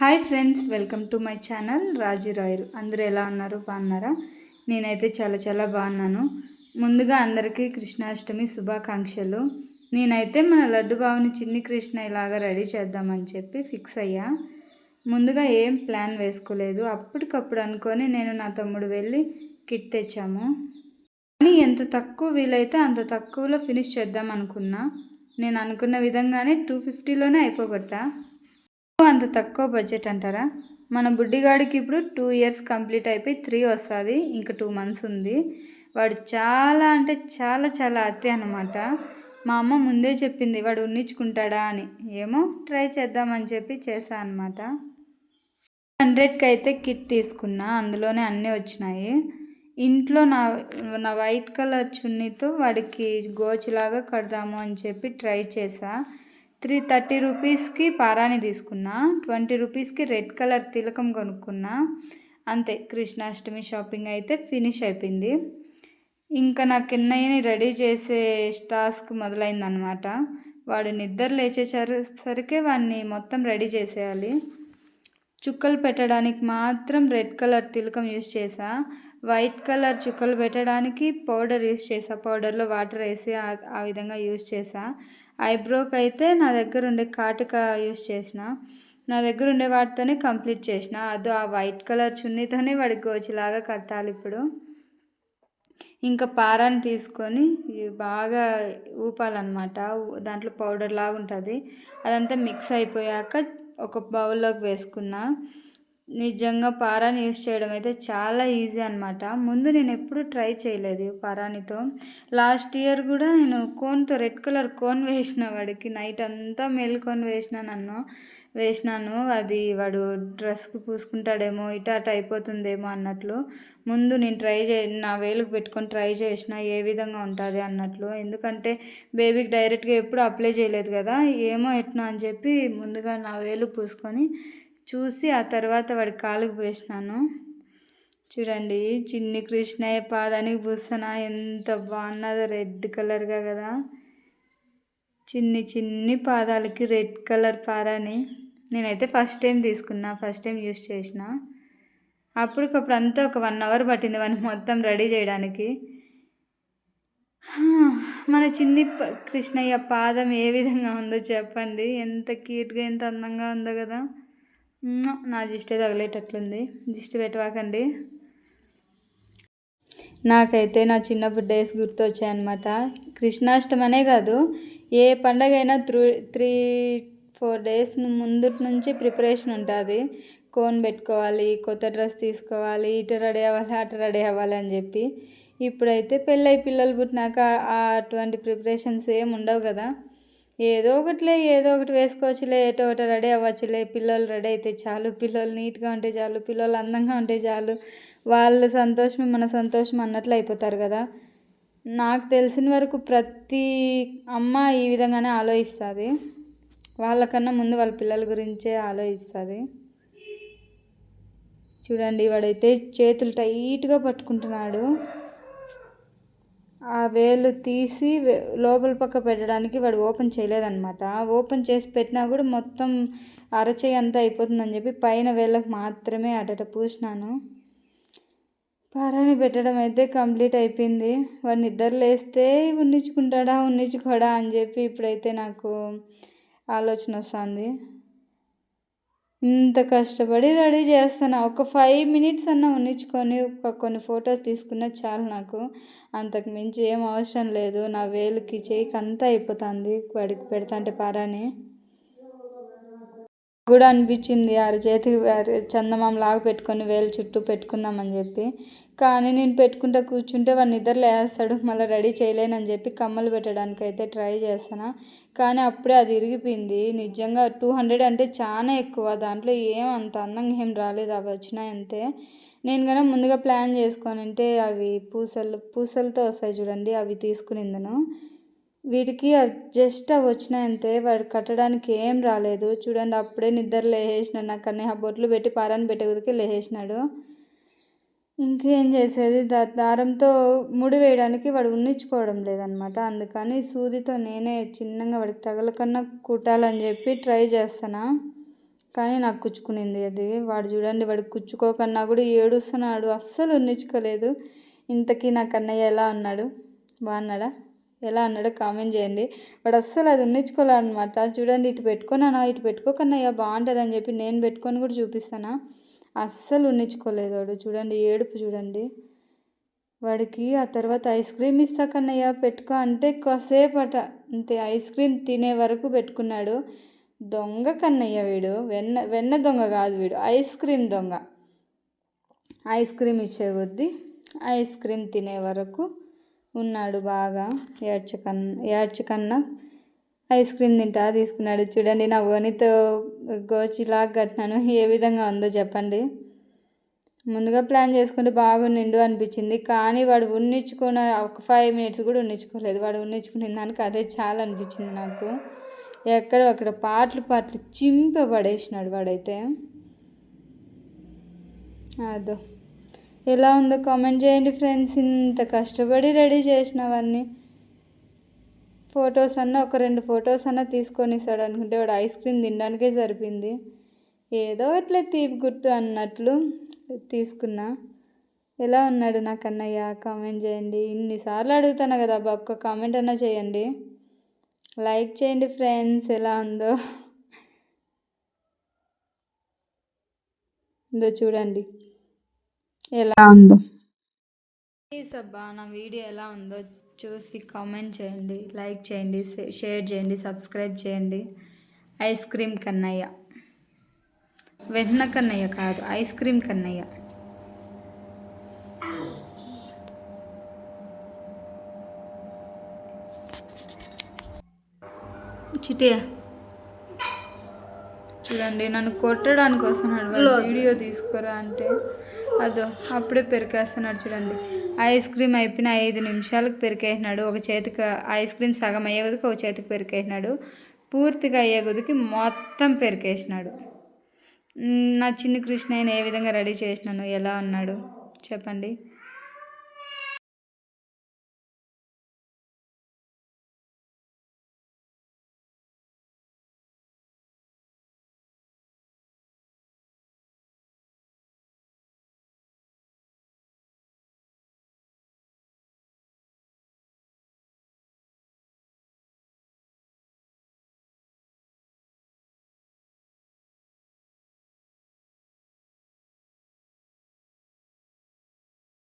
Hi friends welcome to my channel Raji Royal. అందరూ ఎలా ఉన్నారు? బాగున్నారా? నేనైతే చాలా చాలా బాగున్నాను. ముందుగా అందరికీ కృష్ణాష్టమి శుభాకాంక్షలు. నేనైతే మన లడ్డు బావుని చిన్ని కృష్ణ ఇలాగా రెడీ చేద్దామని చెప్పి ఫిక్స్ అయ్యా. ముందుగా ఏం ప్లాన్ వేసుకోలేదు. అప్పటికప్పుడు అనుకొని నేను నా తమ్ముడు వెళ్ళి కిట్ తెచ్చాము. కానీ ఎంత తక్కువ వీలైతే అంత తక్కువలో ఫినిష్ చేద్దాం అనుకున్నా. నేను అనుకున్న విధంగానే టూ ఫిఫ్టీలోనే అయిపోగొట్టా. అంత తక్కువ బడ్జెట్ అంటారా? మన బుడ్డిగాడికి ఇప్పుడు టూ ఇయర్స్ కంప్లీట్ అయిపోయి త్రీ వస్తుంది. ఇంకా టూ మంత్స్ ఉంది. వాడు చాలా అంటే చాలా చాలా అతి అనమాట మా అమ్మ ముందే చెప్పింది వాడు ఉన్నించుకుంటాడా అని. ఏమో ట్రై చేద్దామని చెప్పి చేశా అనమాట హండ్రెడ్కి అయితే కిట్ తీసుకున్నా. అందులోనే అన్నీ వచ్చినాయి. ఇంట్లో నా నా వైట్ కలర్ చున్నీతో వాడికి గోచిలాగా కడదాము అని చెప్పి ట్రై చేశా. త్రీ థర్టీ రూపీస్కి పారాని తీసుకున్నా ట్వంటీ రూపీస్కి రెడ్ కలర్ తిలకం కొనుక్కున్నా. అంతే కృష్ణాష్టమి షాపింగ్ అయితే ఫినిష్ అయిపోయింది. ఇంకా నా కిన్నయ్యని రెడీ చేసే టాస్క్ మొదలైందనమాట వాడు నిద్ర లేచేసరికే వాడిని మొత్తం రెడీ చేసేయాలి. చుక్కలు పెట్టడానికి మాత్రం రెడ్ కలర్ తిలకం యూస్ చేసా. వైట్ కలర్ చుక్కలు పెట్టడానికి పౌడర్ యూస్ చేసా. పౌడర్లో వాటర్ వేసి ఆ విధంగా యూస్ చేసా. ఐబ్రోకి అయితే నా దగ్గర ఉండే కాటుక యూస్ చేసిన. నా దగ్గర ఉండే వాటితోనే కంప్లీట్ చేసిన. అది ఆ వైట్ కలర్ చున్నీతోనే వాడి గోచిలాగా కట్టాలి ఇప్పుడు. ఇంకా పారాన్ని తీసుకొని బాగా ఊపాలన్నమాట. దాంట్లో పౌడర్ లాగా ఉంటుంది అదంతా మిక్స్ అయిపోయాక ఒక బౌల్లోకి వేసుకున్నా. నిజంగా పారాని యూస్ చేయడం అయితే చాలా ఈజీ అనమాట ముందు నేను ఎప్పుడు ట్రై చేయలేదు పారానితో. లాస్ట్ ఇయర్ కూడా నేను కోన్తో రెడ్ కలర్ కోన్ వేసిన వాడికి నైట్ అంతా మేల్కొని వేసిన నన్ను వేసినాను. అది వాడు డ్రెస్కి పూసుకుంటాడేమో ఇట అట అయిపోతుందేమో అన్నట్లు. ముందు నేను ట్రై చే నా వేలుకు పెట్టుకొని ట్రై చేసిన ఏ విధంగా ఉంటుంది అన్నట్లు. ఎందుకంటే బేబీకి డైరెక్ట్గా ఎప్పుడు అప్లై చేయలేదు కదా ఏమో ఎట్నో అని చెప్పి ముందుగా నా వేలు పూసుకొని చూసి ఆ తర్వాత వాడి కాలుకు పోసినాను చూడండి చిన్ని కృష్ణయ్య పాదానికి పూస్తున్నా ఎంత బాగున్నదో రెడ్ కలర్గా కదా. చిన్ని చిన్ని పాదాలకి రెడ్ కలర్ పారాని నేనైతే ఫస్ట్ టైం తీసుకున్నా ఫస్ట్ టైం యూస్ చేసిన. అప్పటికప్పుడు అంతా ఒక వన్ అవర్ పట్టింది వాడిని మొత్తం రెడీ చేయడానికి. మన చిన్ని కృష్ణయ్య పాదం ఏ విధంగా ఉందో చెప్పండి. ఎంత క్యూట్గా ఎంత అందంగా ఉందో కదా. నా దిష్టి తగిలేటట్లుంది. జిస్ట్ పెట్టవాకండి. నాకైతే నా చిన్నప్పుడు డేస్ గుర్తొచ్చాయన్నమాట. కృష్ణాష్టమనే కాదు ఏ పండగ అయినా త్రూ త్రీ ఫోర్ డేస్ ముందు నుంచి ప్రిపరేషన్ ఉంటుంది. కోన్ పెట్టుకోవాలి కొత్త డ్రెస్ తీసుకోవాలి ఇటు రెడీ అవ్వాలి అటు రెడీ అవ్వాలి అని చెప్పి. ఇప్పుడైతే పెళ్ళై పిల్లలు పుట్టినాక అటువంటి ప్రిపరేషన్స్ ఏమి ఉండవు కదా. ఏదో ఒకటిలే ఏదో ఒకటి వేసుకోవచ్చులే ఏటో ఒకటి రెడీ అవ్వచ్చులే. పిల్లలు రెడీ అయితే చాలు. పిల్లలు నీట్గా ఉంటే చాలు. పిల్లలు అందంగా ఉంటే చాలు. వాళ్ళ సంతోషమే మన సంతోషం అన్నట్లు అయిపోతారు కదా. నాకు తెలిసిన వరకు ప్రతి అమ్మ ఈ విధంగానే ఆలోచిస్తుంది. వాళ్ళకన్నా ముందు వాళ్ళ పిల్లల గురించే ఆలోచిస్తుంది. చూడండి వాడైతే చేతులు టైట్గా పట్టుకుంటున్నాడు. ఆ వేలు తీసి లోపల పక్క పెట్టడానికి వాడు ఓపెన్ చేయలేదన్నమాట. ఓపెన్ చేసి పెట్టినా కూడా మొత్తం అరచేయి అంతా అయిపోతుందని చెప్పి పైన వేళ్ళకు మాత్రమే అటట పూసినాను. పారాని పెట్టడం అయితే కంప్లీట్ అయిపోయింది. వాడు నిద్ర లేస్తే ఉన్నించుకుంటాడా ఉన్నించుకోడా అని చెప్పి ఇప్పుడైతే నాకు ఆలోచన వస్తుంది. ఇంత కష్టపడి రెడీ చేస్తాను ఒక ఫైవ్ మినిట్స్ అన్న ఉన్నించుకొని ఒక కొన్ని ఫొటోస్ తీసుకున్న చాలు నాకు. అంతకు మించి ఏం అవసరం లేదు. నా వేలుకి చేయికి అంతా అయిపోతుంది. వాడికి పెడతాంటే పారాని. కూడా అనిపించింది. అరి చేతికి చందమామ లాగా పెట్టుకొని వేలు చుట్టూ పెట్టుకుందామని చెప్పి. కానీ నేను పెట్టుకుంటా కూర్చుంటే వాడు నిద్రలో వేస్తాడు మళ్ళీ రెడీ చేయలేనని చెప్పి కమ్మలు పెట్టడానికి అయితే ట్రై చేస్తాను కానీ అప్పుడే అది ఇరిగిపోయింది. నిజంగా టూ హండ్రెడ్ అంటే చాలా ఎక్కువ. దాంట్లో ఏం అంత అందంగా ఏం రాలేదు. అవి వచ్చినాయి అంతే. నేను కనుక ముందుగా ప్లాన్ చేసుకొని అంటే అవి పూసలు పూసలతో వస్తాయి చూడండి. అవి తీసుకునిందను. వీడికి జస్ట్ అవి వచ్చినాయంతే వాడు కట్టడానికి ఏం రాలేదు. చూడండి అప్పుడే నిద్ర లేచేసినాడు నాకు అన్నీ ఆ బొట్లు పెట్టి పారాన్ని పెట్టే కుదిరికి లేచేసినాడు. ఇంకేం చేసేది? దా దారంతో ముడి వేయడానికి వాడు ఉన్నించుకోవడం లేదనమాట. అందుకని సూదితో నేనే చిన్నగా వాడికి తగలకన్నా కుట్టాలని చెప్పి ట్రై చేస్తాను? కానీ నాకు కుచ్చుకునింది అది. వాడు చూడండి వాడు కుచ్చుకోకన్నా కూడా ఏడుస్తున్నాడు. అస్సలు ఉన్నించుకోలేదు. ఇంతకీ నా కన్నయ్య ఎలా ఉన్నాడు? బాగున్నాడా? ఎలా అన్నాడో కామెంట్ చేయండి. వాడు అస్సలు అది ఉన్నించుకోలేదనమాట చూడండి ఇటు పెట్టుకున్నానా ఇటు పెట్టుకోకన్నాయా బాగుంటుంది అని చెప్పి నేను పెట్టుకొని కూడా చూపిస్తానా? అస్సలు ఉన్నించుకోలేదు వాడు. చూడండి ఏడుపు చూడండి. వాడికి ఆ తర్వాత ఐస్ క్రీమ్ ఇస్తా కన్నయ్య పెట్టుకో అంటే కాసేపు అట అంతే ఐస్ క్రీమ్ తినే వరకు పెట్టుకున్నాడు. దొంగ కన్నయ్య వీడు. వెన్న వెన్న దొంగ కాదు వీడు. ఐస్ క్రీమ్ దొంగ. ఐస్ క్రీమ్ ఇచ్చే కొద్దీ ఐస్ క్రీమ్ తినే వరకు ఉన్నాడు బాగా. ఏడ్చకన్నా ఏడ్చకన్నా ఐస్ క్రీమ్ తింటా తీసుకున్నాడు. చూడండి నా వనితో గోచిలాగా కట్టినాను. ఏ విధంగా ఉందో చెప్పండి. ముందుగా ప్లాన్ చేసుకుంటే బాగుండిండు అనిపించింది. కానీ వాడు ఉన్నించుకున్న ఒక ఫైవ్ మినిట్స్ కూడా ఉన్నించుకోలేదు వాడు ఉన్నించుకునే దానికి అదే చాలా అనిపించింది నాకు. ఎక్కడ అక్కడ పాటలు పాటలు చింప పడేసినాడు వాడైతే. అదో. ఎలా ఉందో కామెంట్ చేయండి ఫ్రెండ్స్ ఇంత కష్టపడి రెడీ చేసినవన్నీ. ఫొటోస్ అన్న ఒక రెండు ఫొటోస్ అన్న తీసుకొని ఇస్తాడు అనుకుంటే వాడు ఐస్ క్రీమ్ తినడానికే సరిపోయింది. ఏదో అట్లా తీపి గుర్తు అన్నట్లు తీసుకున్నా. ఎలా ఉన్నాడు నా కన్నయ్య? కామెంట్ చేయండి. ఇన్నిసార్లు అడుగుతాను కదా అబ్బా ఒక్క కామెంట్ అన్నా చేయండి. లైక్ చేయండి ఫ్రెండ్స్ ఎలా ఉందో. ఇందో చూడండి. ఎలా ఉందో. ప్లీజ్ అబ్బా నా వీడియో ఎలా ఉందో చూసి కామెంట్ చేయండి లైక్ చేయండి షేర్ చేయండి సబ్స్క్రైబ్ చేయండి. Ice cream Kannayya. వెన్న కన్నయ్య కాదు ఐస్ క్రీమ్ కన్నయ్య. చిటియా చూడండి నన్ను కొట్టడానికి వస్తున్నాడు వాడు వీడియో తీసుకురా అంటే. అదో అప్పుడే పెరికేస్తున్నాడు చూడండి. ఐస్ క్రీమ్ అయిపోయిన ఐదు నిమిషాలకు పెరికేసినాడు. ఒక చేతికి ఐస్ క్రీమ్ సగం అయ్యే కొద్దికి ఒక చేతికి పెరికేసినాడు. పూర్తిగా అయ్యే కొద్దికి మొత్తం పెరికేసినాడు. నా చిన్న కృష్ణయ్యని ఏ విధంగా రెడీ చేసినాను? ఎలా ఉన్నాడు? చెప్పండి.